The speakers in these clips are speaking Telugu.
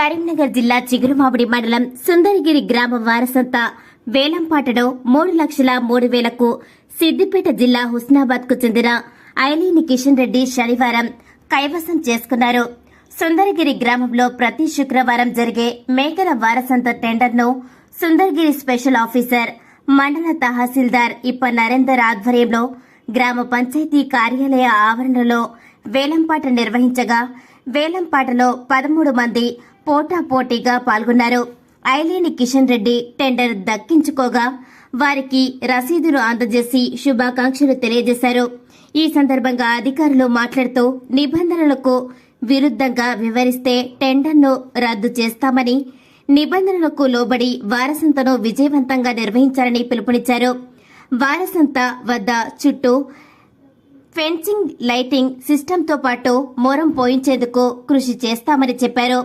కరీంనగర్ జిల్లా చిగురుమామిడి మండలం సుందరగిరి గ్రామ వారసంత వేలంపాటలో మూడు లక్షల మూడు వేలకు సిద్దిపేట జిల్లా హుస్నాబాద్కు చెందిన ఐలీని కిషన్ రెడ్డి శనివారం కైవసం చేసుకున్నారు. సుందరగిరి గ్రామంలో ప్రతి శుక్రవారం జరిగే మేకల వారసంత టెండర్ను సుందరగిరి స్పెషల్ ఆఫీసర్ మండల తహసీల్దార్ ఇప్ప నరేందర్ ఆధ్వర్యంలో గ్రామ పంచాయతీ కార్యాలయ ఆవరణలో వేలంపాట నిర్వహించగా వేలంపాటలో పదమూడు మంది పోటాపోటీగా పాల్గొన్నారు. ఐలేని కిషన్ రెడ్డి టెండర్ దక్కించుకోగా వారికి రసీదును అందజేసి శుభాకాంక్షలు తెలియజేశారు. ఈ సందర్భంగా అధికారులు మాట్లాడుతూ నిబంధనలకు విరుద్ధంగా వివరిస్తే టెండర్ను రద్దు చేస్తామని నిబంధనలకు లోబడి వారసంతను విజయవంతంగా నిర్వహించాలని పిలుపునిచ్చారు. వారసంత వద్ద చుట్టూ ఫెన్సింగ్ లైటింగ్ సిస్టంతో పాటు మొరం పోయించేందుకు కృషి చేస్తామని చెప్పారు.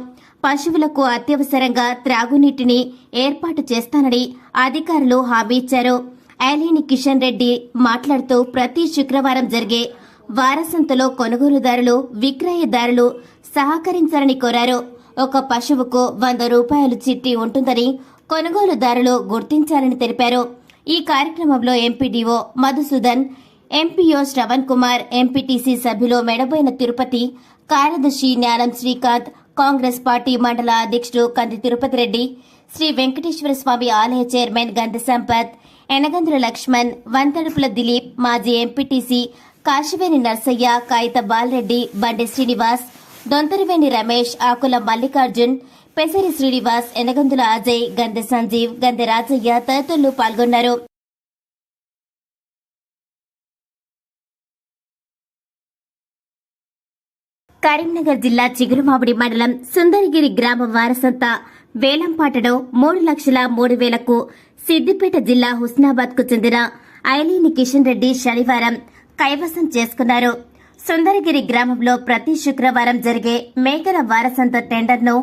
పశువులకు అత్యవసరంగా త్రాగునీటిని ఏర్పాటు చేస్తానని అధికారులు హామీ ఇచ్చారు. ఏలేని కిషన్ రెడ్డి మాట్లాడుతూ ప్రతి శుక్రవారం జరిగే వారసంతలో కొనుగోలుదారులు విక్రయదారులు సహకరించాలని కోరారు. ఒక పశువుకు వంద రూపాయలు చిట్టి ఉంటుందని కొనుగోలుదారులు గుర్తించాలని తెలిపారు. ఈ కార్యక్రమంలో MPDO Madhusudan MPO Shravan Kumar MPTC సభ్యులు మెడబోయిన తిరుపతి కార్యదర్శి జ్ఞానం శ్రీకాంత్ కాంగ్రెస్ పార్టీ మండల అధ్యక్షుడు కంది తిరుపతి రెడ్డి శ్రీ వెంకటేశ్వర స్వామి ఆలయ చైర్మన్ గంధ సంపత్ ఎనగంద్ర లక్ష్మణ్ వంతడుపుల దిలీప్ మాజీ ఎంపీటీసీ కాశివేని నర్సయ్య కాయిత బాలరెడ్డి బండి శ్రీనివాస్ దొంతరివేణి రమేష్ ఆకుల మల్లికార్జున్ పెసరి శ్రీనివాస్ ఎనగందుల అజయ్ గంధె సంజీవ్ గంధ రాజయ్య తదితరులు పాల్గొన్నారు. కరీంనగర్ జిల్లా చిగురుమామిడి మండలం సుందరగిరి గ్రామ వారసంత వేలంపాటలో మూడు లక్షల మూడు వేలకు సిద్దిపేట జిల్లా హుస్నాబాద్కు చెందిన ఐలీని కిషన్ రెడ్డి శనివారం కైవసం చేసుకున్నారు. సుందరగిరి గ్రామంలో ప్రతి శుక్రవారం జరిగే మేకల వారసంత టెండర్ను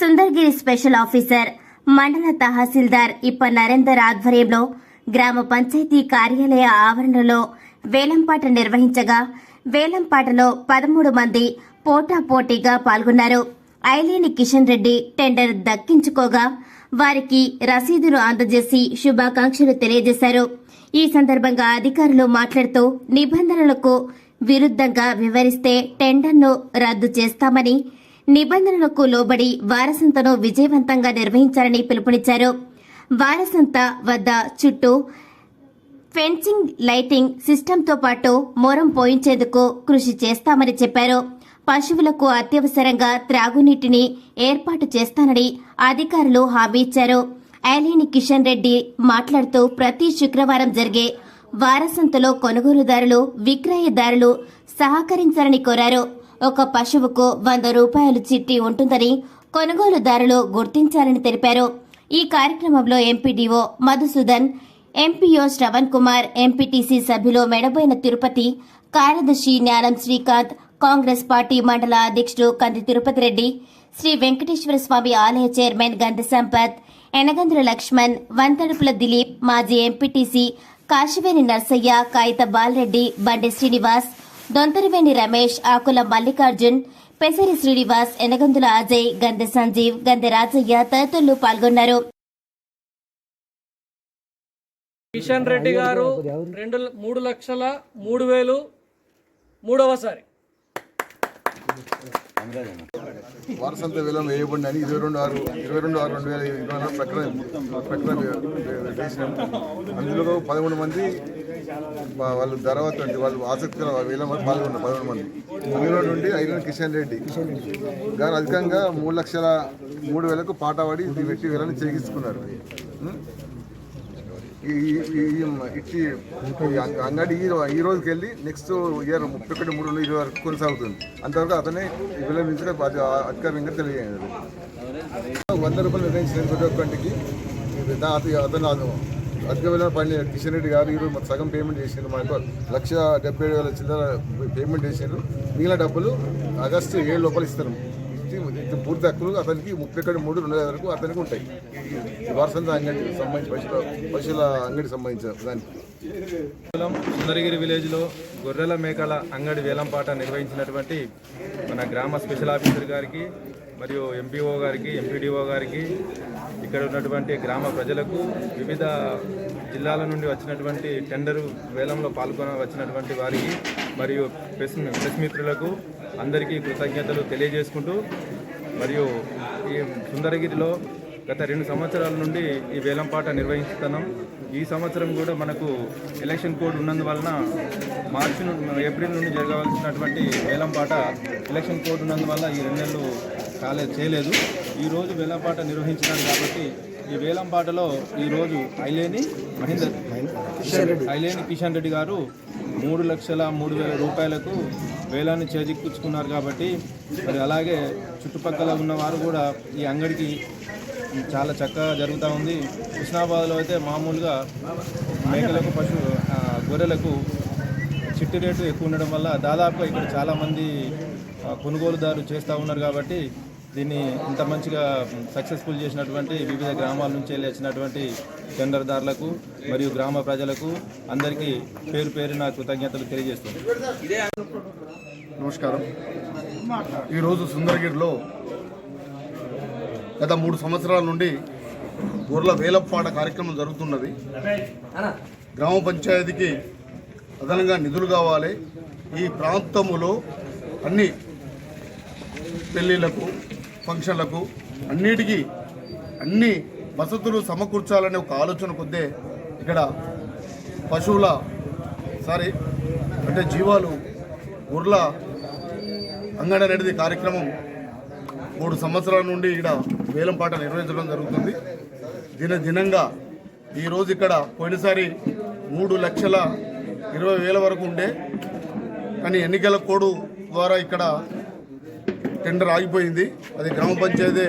సుందరగిరి స్పెషల్ ఆఫీసర్ మండల తహసీల్దార్ ఇప్ప నరేందర్ ఆధ్వర్యంలో గ్రామ పంచాయతీ కార్యాలయ ఆవరణలో వేలంపాట నిర్వహించగా వేలంపాటలో పదమూడు మంది పోటాపోటీగా పాల్గొన్నారు. ఐలేని కిషన్ రెడ్డి టెండర్ దక్కించుకోగా వారికి రసీదును అందజేసి శుభాకాంక్షలు తెలియజేశారు. ఈ సందర్భంగా అధికారులు మాట్లాడుతూ నిబంధనలకు విరుద్ధంగా వివరిస్తే టెండర్ను రద్దు చేస్తామని నిబంధనలకు లోబడి వారసంతను విజయవంతంగా నిర్వహించాలని పిలుపునిచ్చారు. వారసంత వద్ద చుట్టూ ఫెన్సింగ్ లైటింగ్ సిస్టంతో పాటు మొరం పోయించేందుకు కృషి చేస్తామని చెప్పారు. పశువులకు అత్యవసరంగా త్రాగునీటిని ఏర్పాటు చేస్తానని అధికారులు హామీ ఇచ్చారు. ఐలేని కిషన్ రెడ్డి మాట్లాడుతూ ప్రతి శుక్రవారం జరిగే వారసంతలో కొనుగోలుదారులు విక్రయదారులు సహకరించాలని కోరారు. ఒక పశువుకు వంద రూపాయలు చిట్టి ఉంటుందని కొనుగోలుదారులు గుర్తించాలని తెలిపారు. ఈ కార్యక్రమంలో MPDO Madhusudan MPO Shravan Kumar MPTC సభ్యులు మెడబోయిన తిరుపతి కార్యదర్శి జ్ఞానం శ్రీకాంత్ కాంగ్రెస్ పార్టీ మండల అధ్యక్షుడు కంది తిరుపతి రెడ్డి శ్రీ వెంకటేశ్వర స్వామి ఆలయ చైర్మన్ గంధ సంపత్ ఎనగంద్ర లక్ష్మణ్ వంతడుపుల దిలీప్ మాజీ ఎంపీటీసీ కాశివేని నర్సయ్య కాయిత బాలరెడ్డి బండి శ్రీనివాస్ దొంతరివేణి రమేష్ ఆకుల మల్లికార్జున్ పెసరి శ్రీనివాస్ ఎనగందుల అజయ్ గంధ సంజీవ్ గంధ రాజయ్య తదితరులు పాల్గొన్నారు. కిషన్ రెడ్డి గారు రెండు మూడు లక్షల మూడు వేలు మూడవసారి. వారసంత విలువ వేయబడి అని ఇరవై రెండు ఆరు ఇరవై రెండు ఆరు రెండు వేల ఇరవై నాలుగు ప్రకటన ప్రకటన వేసినాం అందులో పదమూడు మంది వాళ్ళు తర్వాత వాళ్ళు ఆసక్తికర వేలం వరకు పాల్గొన్నారు పదమూడు మంది. అందులో నుండి ఐరన్ కిషన్ రెడ్డి గారు అధికంగా మూడు లక్షల మూడు వేలకు పాట పాడి పెట్టి వీళ్ళని చేయించుకున్నారు. ఇట్టి ఈ ఈ ఈ రోజుకి వెళ్ళి నెక్స్ట్ ఇయర్ ముప్పై ఒకటి మూడు వందల ఇరవై వరకు కొనసాగుతుంది. అంతవరకు అతనే విలమించడం అది అధికారికంగా తెలియజేయదు వంద రూపాయలు నిర్ణయించిన ప్రతి ఒక్కటికి. అతను అతను అధిక విలువ పని కిషన్ రెడ్డి గారు ఈరోజు మాకు సగం పేమెంట్ చేసిండ్రు మాకు. లక్ష డెబ్బై ఏడు వేల చిల్లర పేమెంట్ చేసిండ్రు. మిగిలిన డబ్బులు ఆగస్టు ఏడు లోపల ఇస్తారు ఇచ్చి పూర్తి హక్కులు అతనికి ముప్పై ఒకటి మూడు రెండు వేల వరకు అతనికి ఉంటాయి. వారసంత అంగడి సంబంధించి పశువుల పశువుల అంగడికి సంబంధించిన దానికి. సుందరగిరి విలేజ్లో గొర్రెల మేకల అంగడి వేలంపాట నిర్వహించినటువంటి మన గ్రామ స్పెషల్ ఆఫీసర్ గారికి మరియు ఎంపీఓ గారికి ఎంపీడీఓ గారికి ఇక్కడ ఉన్నటువంటి గ్రామ ప్రజలకు వివిధ జిల్లాల నుండి వచ్చినటువంటి టెండరు వేలంలో పాల్గొన వచ్చినటువంటి వారికి మరియు ప్రెస్ ప్రెస్ మిత్రులకు అందరికీ కృతజ్ఞతలు తెలియజేసుకుంటూ మరియు ఈ సుందరగిరిలో గత రెండు సంవత్సరాల నుండి ఈ వేలంపాట నిర్వహిస్తున్నాం. ఈ సంవత్సరం కూడా మనకు ఎలక్షన్ కోడ్ ఉన్నందువలన మార్చి నుండి ఏప్రిల్ నుండి జరగవలసినటువంటి వేలంపాట ఎలక్షన్ కోడ్ ఉన్నందువల్ల ఈ రెండు నెలలు కాలేదు చేయలేదు. ఈ రోజు వేలంపాట నిర్వహించినారు కాబట్టి ఈ వేలంపాటలో ఈరోజు ఐలేని మహేందర్ ఐలేని కిషన్ రెడ్డి గారు మూడు లక్షల మూడు వేల రూపాయలకు వేలాన్ని చేజిక్కించుకున్నారు కాబట్టి మరి అలాగే చుట్టుపక్కల ఉన్నవారు కూడా ఈ అంగడికి చాలా చక్కగా జరుగుతూ ఉంది. కృష్ణాబాద్లో అయితే మామూలుగా మేకలకు పశు గొర్రెలకు చిట్టి రేటు ఎక్కువ ఉండడం వల్ల దాదాపుగా ఇక్కడ చాలామంది కొనుగోలుదారులు కొనుగోలుదారు చేస్తూ ఉన్నారు కాబట్టి దీన్ని ఇంత మంచిగా సక్సెస్ఫుల్ చేసినటువంటి వివిధ గ్రామాల నుంచి వెళ్ళి వచ్చినటువంటి టెండర్దారులకు మరియు గ్రామ ప్రజలకు అందరికీ పేరు పేరున కృతజ్ఞతలు తెలియజేస్తుంది నమస్కారం. ఈరోజు సుందరగిరిలో గత మూడు సంవత్సరాల నుండి గొర్రెల వేలపాట కార్యక్రమం జరుగుతున్నది. గ్రామ పంచాయతీకి అదనంగా నిధులు కావాలి. ఈ ప్రాంతములో అన్ని పెళ్ళిళ్ళకు ఫంక్షన్లకు అన్నిటికీ అన్ని వసతులు సమకూర్చాలనే ఒక ఆలోచన కొద్దే ఇక్కడ పశువుల సారీ అంటే జీవాలు ఉర్ల అంగడనేది కార్యక్రమం మూడు సంవత్సరాల నుండి ఇక్కడ వేలంపాట నిర్వహించడం జరుగుతుంది. దిన దినంగా ఈరోజు ఇక్కడ పోయినసారి మూడు లక్షల ఇరవై వేల వరకు ఉండే కానీ ఎన్నికల కోడ్ ద్వారా ఇక్కడ టెండర్ ఆగిపోయింది. అది గ్రామ పంచాయతీ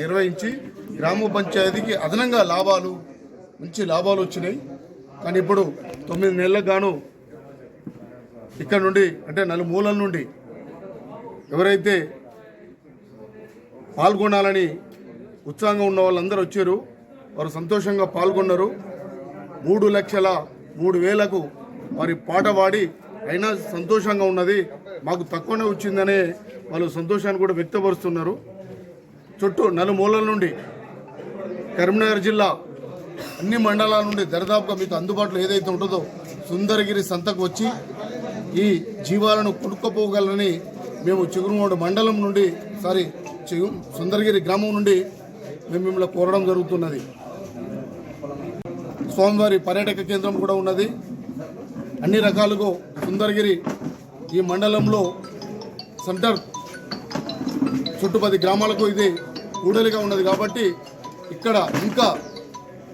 నిర్వహించి గ్రామ పంచాయతీకి అదనంగా లాభాలు మంచి లాభాలు వచ్చినాయి. కానీ ఇప్పుడు తొమ్మిది నెలలకు గాను ఇక్కడ నుండి అంటే నలుమూలల నుండి ఎవరైతే పాల్గొనాలని ఉత్సాహంగా ఉన్న వాళ్ళందరూ వచ్చారు. వారు సంతోషంగా పాల్గొన్నారు. మూడు లక్షల మూడు వేలకు వారి పాట పాడి అయినా సంతోషంగా ఉన్నది. మాకు తక్కువనే వచ్చిందనే వాళ్ళు సంతోషాన్ని కూడా వ్యక్తపరుస్తున్నారు. చుట్టూ నలుమూలల నుండి కరీంనగర్ జిల్లా అన్ని మండలాల నుండి దరిదాపుగా మీకు అందుబాటులో ఏదైతే ఉంటుందో సుందరగిరి సంతకు వచ్చి ఈ జీవాలను కొనుక్కపోగలరని మేము చిగురుమూడు మండలం నుండి సారీ చిగు సుందరగిరి గ్రామం నుండి మేము మిమ్మల్ని కోరడం జరుగుతున్నది. స్వామివారి పర్యాటక కేంద్రం కూడా ఉన్నది. అన్ని రకాలుగా సుందరగిరి ఈ మండలంలో సెంటర్ చుట్టుపది గ్రామాలకు ఇది కూడలిగా ఉన్నది కాబట్టి ఇక్కడ ఇంకా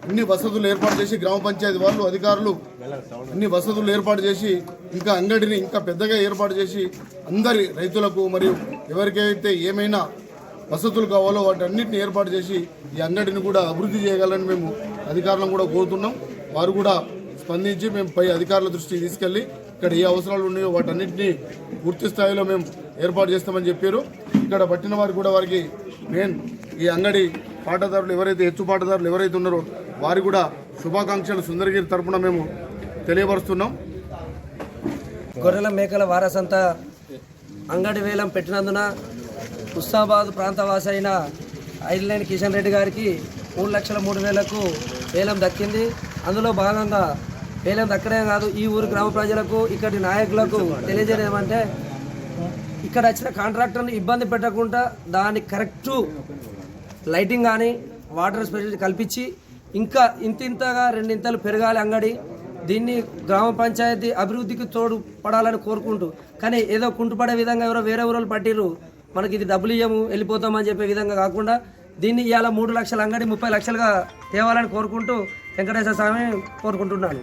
అన్ని వసతులు ఏర్పాటు చేసి గ్రామ పంచాయతీ వాళ్ళు అధికారులు అన్ని వసతులు ఏర్పాటు చేసి ఇంకా అంగడిని ఇంకా పెద్దగా ఏర్పాటు చేసి అందరి రైతులకు మరియు ఎవరికైతే ఏమైనా వసతులు కావాలో వాటన్నిటిని ఏర్పాటు చేసి ఈ అంగడిని కూడా అభివృద్ధి చేయగలని మేము అధికారులను కూడా కోరుతున్నాం. వారు కూడా స్పందించి మేము పై అధికారుల దృష్టికి తీసుకెళ్ళి ఇక్కడ ఏ అవసరాలు ఉన్నాయో వాటన్నిటిని పూర్తి స్థాయిలో మేము ఏర్పాటు చేస్తామని చెప్పారు. ఇక్కడ పట్టిన వారు కూడా వారికి మెయిన్ ఈ అంగడి పాటదారులు ఎవరైతే హెచ్చు పాటదారులు ఎవరైతే ఉన్నారో వారి కూడా శుభాకాంక్షలు సుందరగిరి తరపున మేము తెలియపరుస్తున్నాం. గొర్రెల మేకల వారసంత అంగడి వేలం పెట్టినందున హుస్నాబాద్ ప్రాంతవాసి అయిన ఐర్లేని కిషన్ రెడ్డి గారికి మూడు లక్షల మూడు వేలకు వేలం దక్కింది. అందులో భాగంగా వేలం దక్కడే కాదు ఈ ఊరు గ్రామ ప్రజలకు ఇక్కడి నాయకులకు తెలియజేయడం ఏమంటే ఇక్కడ వచ్చిన కాంట్రాక్టర్ని ఇబ్బంది పెట్టకుండా దాని కరెక్టు లైటింగ్ కానీ వాటర్ స్పెషల్ కల్పించి ఇంకా ఇంత ఇంతగా రెండింతలు పెరగాలి అంగడి. దీన్ని గ్రామ పంచాయతీ అభివృద్ధికి తోడు పడాలని కోరుకుంటూ కానీ ఏదో కుంటుపడే విధంగా ఎవరో వేరే ఊరోళ్ళు పట్టిర్రు. మనకి ఇది డబ్బులు ఇయ్యము వెళ్ళిపోతామని చెప్పే విధంగా కాకుండా దీన్ని ఇవాళ మూడు లక్షల అంగడి ముప్పై లక్షలుగా తేవాలని కోరుకుంటూ వెంకటేశ్వర స్వామి కోరుకుంటున్నాను.